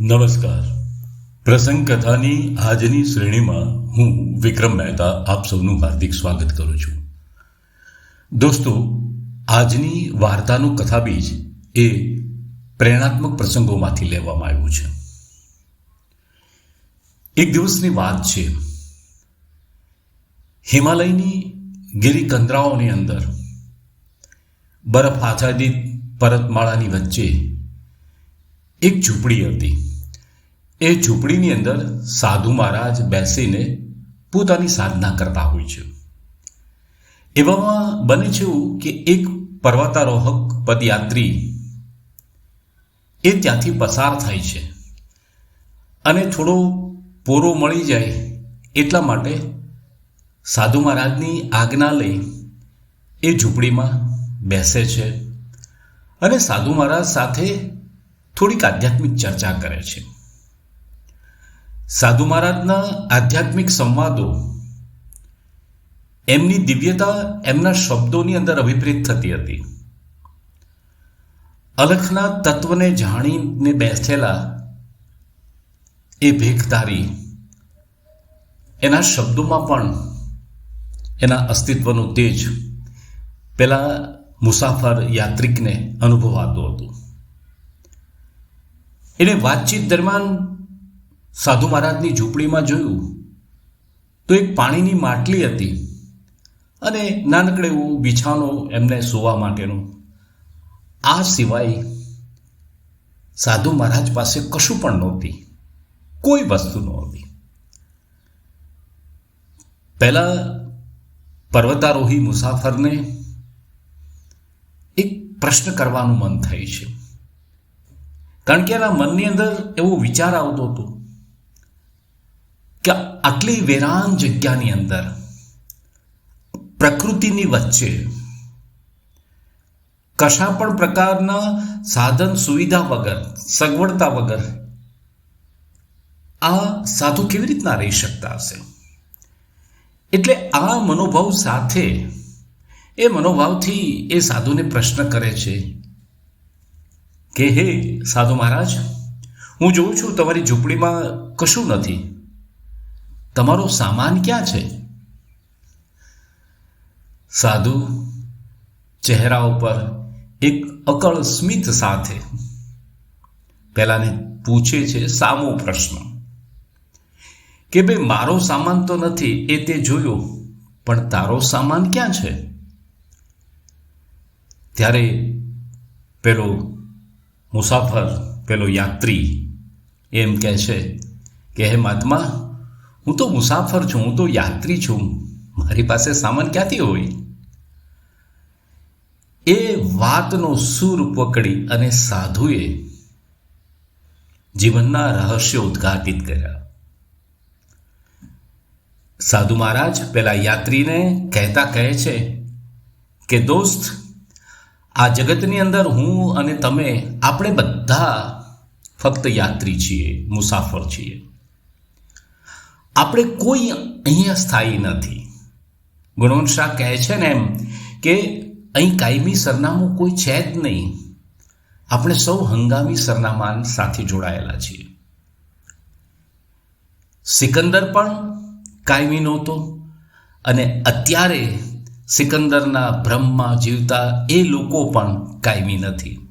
નમસ્કાર. પ્રસંગ કથાની આજની શ્રેણીમાં હું વિક્રમ મહેતા આપ સૌનું હાર્દિક સ્વાગત કરું છું. દોસ્તો, આજની વાર્તાનું કથાબીજ એ પ્રેરણાત્મક પ્રસંગોમાંથી લેવામાં આવ્યું છે. એક દિવસની વાત છે. હિમાલયની ગિરિકંદરાઓની અંદર બરફ આચ્છાદિત પરતમાળાની વચ્ચે એક ઝૂંપડી હતી. એ ઝૂંપડીની અંદર સાધુ મહારાજ બેસીને પોતાની સાધના કરતા હોય છે. એવામાં બને છે કે એક પર્વતારોહક પદયાત્રી એ ત્યાંથી પસાર થાય છે અને થોડો પોરો મળી જાય એટલા માટે સાધુ મહારાજની આજ્ઞા લઈ એ ઝૂંપડીમાં બેસે છે અને સાધુ મહારાજ સાથે થોડીક આધ્યાત્મિક ચર્ચા કરે છે. સાધુ મહારાજના આધ્યાત્મિક સંવાદો, એમની દિવ્યતા એમના શબ્દોની અંદર અભિપ્રેત થતી હતી. અલખના તત્વને જાણીને બેસેલા એ ભેખધારી એના શબ્દોમાં પણ એના અસ્તિત્વનું તેજ પેલા મુસાફર યાત્રિકને અનુભવાતું હતું. એને વાતચીત દરમિયાન સાધુ મહારાજની ઝૂંપડીમાં જોયું તો એક પાણીની માટલી હતી અને નાનકડે એવું બિછાનો એમને સૂવા માટેનું. આ સિવાય સાધુ મહારાજ પાસે કશું પણ નહોતી, કોઈ વસ્તુ નહોતી. પહેલા પર્વતારોહી મુસાફરને એક પ્રશ્ન કરવાનું મન થાય છે. કારણ કે એના મનની અંદર એવો વિચાર આવતો હતો કે આટલી વેરાન જગ્યાની અંદર, પ્રકૃતિની વચ્ચે કશા પણ પ્રકારના સાધન સુવિધા વગર, સગવડતા વગર આ સાધુ કેવી રીતના રહી શકતા હશે? એટલે આ મનોભાવ સાથે, એ મનોભાવથી એ સાધુને પ્રશ્ન કરે છે કે, હે સાધુ મહારાજ, હું જોઉં છું તમારી ઝૂંપડીમાં કશું નથી. તમારો સામાન ક્યાં છે? સાધુ, ચહેરા ઉપર એક અકળ સ્મિત સાથે પેલાને પૂછે છે સામો પ્રશ્ન. કે ભાઈ, મારો સામાન તો નથી, એ તે જોયો, પણ તારો સામાન ક્યાં છે? ત્યારે પેલો મુસાફર, પેલો યાત્રી એમ કહે છે કે, હે મહાત્મા હું તો મુસાફર છું, હું તો યાત્રી છું. મારી પાસે સામાન ક્યાંથી હોય? એ વાતનો સૂર પકડી અને સાધુએ જીવનના રહસ્યો ઉદ્ઘાટિત કર્યા. સાધુ મહારાજ પેલા યાત્રીને કહેતા કહે છે કે, દોસ્ત, આ જગતની અંદર હું અને તમે આપણે બધા ફક્ત યાત્રી છીએ, મુસાફર છીએ. આપણે કોઈ અહીંયા સ્થાયી નથી. ગુણવંત શાહ કહે છે ને એમ કે અહીં કાયમી સરનામું કોઈ છે જ નહીં. આપણે સૌ હંગામી સરનામા સાથે જોડાયેલા છીએ. સિકંદર પણ કાયમી નહોતો અને અત્યારે સિકંદરના ભ્રમમાં જીવતા એ લોકો પણ કાયમી નથી.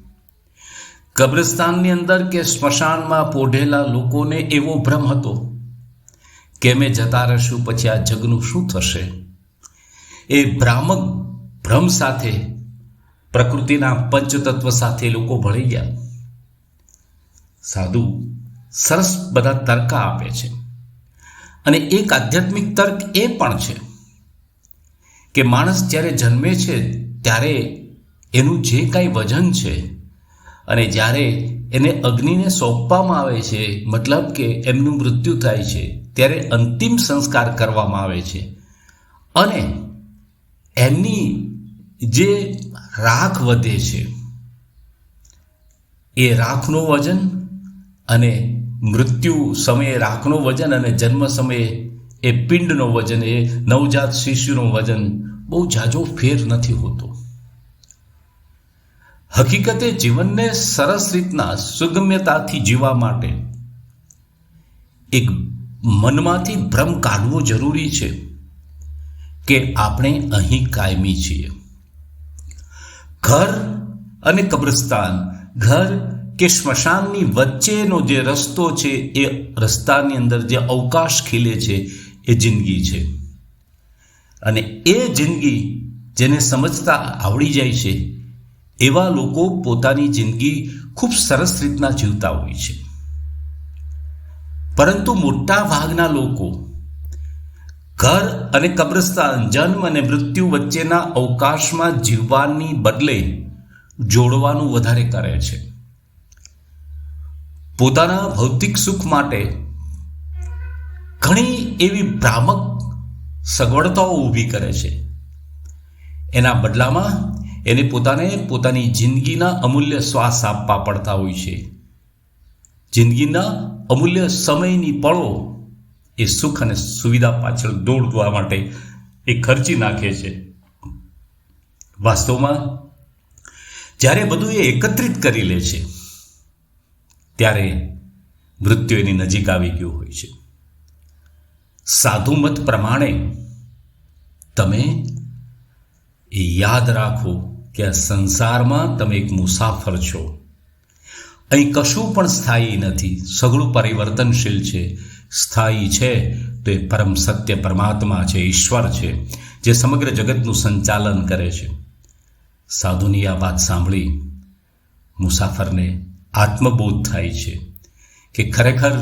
કબ્રસ્તાનની અંદર કે સ્મશાનમાં પોઢેલા લોકોને એવો ભ્રમ હતો કે અમે જતા રહીશું, પછી આ જગનું શું થશે? એ ભ્રામક ભ્રમ સાથે, પ્રકૃતિના પંચતત્વ સાથે લોકો ભળી ગયા. સાધુ સરસ બધા તર્ક આપે છે. અને એક આધ્યાત્મિક તર્ક એ પણ છે કે માણસ જ્યારે જન્મે છે, ત્યારે એનું જે કાંઈ વજન છે અને જ્યારે એને અગ્નિને સોંપવામાં આવે છે, મતલબ કે એમનું મૃત્યુ થાય છે ત્યારે અંતિમ સંસ્કાર કરવામાં આવે છે. અને એમની જે રાખ વધે છે, એ રાખનું વજન અને મૃત્યુ સમયે રાખનું વજન અને જન્મ સમયે એ પિંડનો વજન, એ નવજાત શિશુનું વજન બહુ જાજો ફેર નથી હોતો. હકીકતે જીવનને સરસ રીતના સુગમ્યતાથી જીવવા માટે એક મનમાંથી ભ્રમ કાઢવો જરૂરી છે કે આપણે અહીં કાયમી છીએ. ઘર અને કબ્રસ્તાન, ઘર કે સ્મશાનની વચ્ચેનો જે રસ્તો છે એ રસ્તાની અંદર જે અવકાશ ખીલે છે એ જિંદગી છે. અને એ જિંદગી જેને સમજતા આવડી જાય છે એવા લોકો પોતાની જિંદગી ખૂબ સરસ રીતના જીવતા હોય છે. પરંતુ મોટા ભાગના લોકો ઘર અને કબ્રસ્તાન, જન્મ અને મૃત્યુ વચ્ચેના અવકાશમાં જીવવાની બદલે જોડવાનું વધારે કરે છે. પોતાના ભૌતિક સુખ માટે ઘણી એવી ભ્રામક સગવડતાઓ ઊભી કરે છે. એના બદલામાં એને પોતાને પોતાની જિંદગીના અમૂલ્ય શ્વાસ આપવા પડતા હોય છે. જિંદગીના અમૂલ્ય સમયની પળો એ સુખ અને સુવિધા પાછળ દોડવા માટે એ ખર્ચી નાખે છે. વાસ્તવમાં, જ્યારે બધું એ એકત્રિત કરી લે છે, ત્યારે મૃત્યુ એની નજીક આવી ગયું હોય છે. સાધુ મત પ્રમાણે તમે એ યાદ રાખો કે આ સંસારમાં તમે એક મુસાફર છો. અહીં કશું પણ સ્થાયી નથી. સઘળું પરિવર્તનશીલ છે. સ્થાયી છે તો એ પરમ સત્ય પરમાત્મા છે, ઈશ્વર છે, જે સમગ્ર જગતનું સંચાલન કરે છે. સાધુની આ વાત સાંભળી મુસાફરને આત્મબોધ થાય છે કે ખરેખર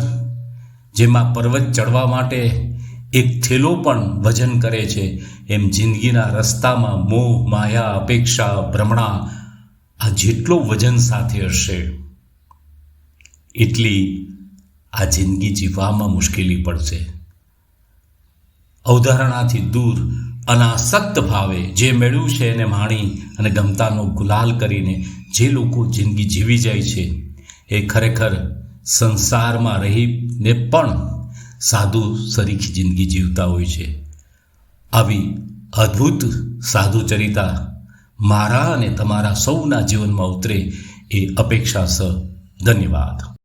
જેમાં પર્વત ચડવા માટે એક થેલો પણ વજન કરે છે, એમ જિંદગીના રસ્તામાં મોહ, માયા, અપેક્ષા, ભ્રમણા આ જેટલો વજન સાથે હશે. એટલી આ જિંદગી જીવવામાં મુશ્કેલી પડશે. અવધારણાથી દૂર, અનાસક્ત ભાવે જે મેળવ્યું છે એને માણી અને ગમતાનો ગુલાલ કરીને જે લોકો જિંદગી જીવી જાય છે, એ ખરેખર સંસારમાં રહીને પણ સાધુ સરીખી જિંદગી જીવતા હોય છે. આવી અદ્ભુત સાધુ ચરિતા મારા અને તમારા સૌના જીવનમાં ઉતરે એ અપેક્ષા સ. ધન્યવાદ.